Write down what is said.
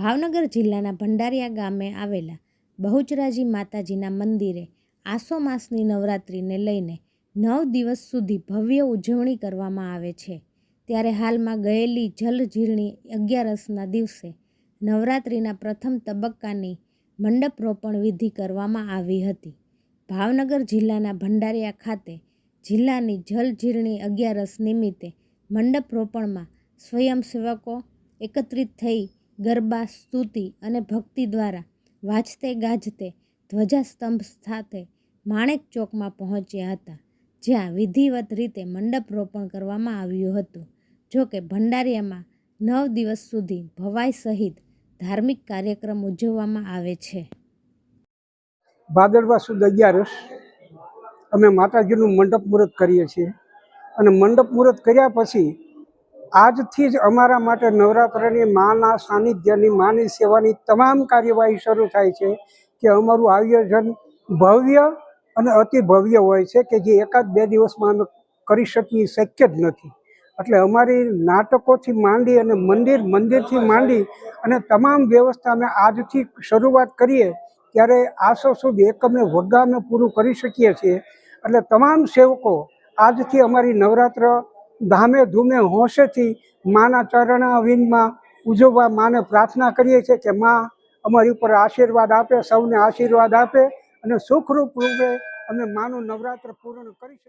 ભાવનગર જિલ્લાના ભંડારિયા ગામે આવેલા બહુચરાજી માતાજીના મંદિરે આસો માસની નવરાત્રિને લઈને નવ દિવસ સુધી ભવ્ય ઉજવણી કરવામાં આવે છે. ત્યારે હાલમાં ગયેલી જલઝીરણી અગિયારસના દિવસે નવરાત્રિના પ્રથમ તબક્કાની મંડપ રોપણ વિધિ કરવામાં આવી હતી. ભાવનગર જિલ્લાના ભંડારિયા ખાતે જિલ્લાની જલઝીરણી અગિયારસ નિમિત્તે મંડપ રોપણમાં સ્વયંસેવકો એકત્રિત થઈ ગરબા, સ્તુતિ અને ભક્તિ દ્વારા વાજતે, ગાજતે ધ્વજાસ્તંભ સાથે માણેક ચોકમાં પહોંચ્યા હતા, જ્યાં વિધિવત રીતે મંડપ રોપણ કરવામાં આવ્યું હતું. જો કે ભંડારિયામાં નવ દિવસ સુધી ભવાઈ સહિત ધાર્મિક કાર્યક્રમ ઉજવવામાં આવે છે. ભાદરવા સુદ અગિયારસ અમે માતાજીનું મંડપ મુહૂર્ત કરીએ છીએ અને મંડપ મુહૂર્ત કર્યા પછી આજથી જ અમારા માટે નવરાત્રની માના સાનિધ્યની માની સેવાની તમામ કાર્યવાહી શરૂ થાય છે કે અમારું આયોજન ભવ્ય અને અતિ ભવ્ય હોય છે કે જે એકાદ બે દિવસમાં અમે કરી શકીએ શક્ય જ નથી. એટલે અમારી નાટકોથી માંડી અને મંદિર મંદિરથી માંડી અને તમામ વ્યવસ્થા અમે આજથી શરૂઆત કરીએ ત્યારે આસો સુધી એકમે વગામે પૂરું કરી શકીએ છીએ. એટલે તમામ સેવકો આજથી અમારી નવરાત્ર ધામે ધૂમે હોંશેથી માના ચરણા વિંદમાં ઉજવવા માને પ્રાર્થના કરીએ છીએ કે માં અમારી ઉપર આશીર્વાદ આપે, સૌને આશીર્વાદ આપે અને સુખરૂપ રૂપે અમે માનું નવરાત્ર પૂર્ણ કરી શકીએ.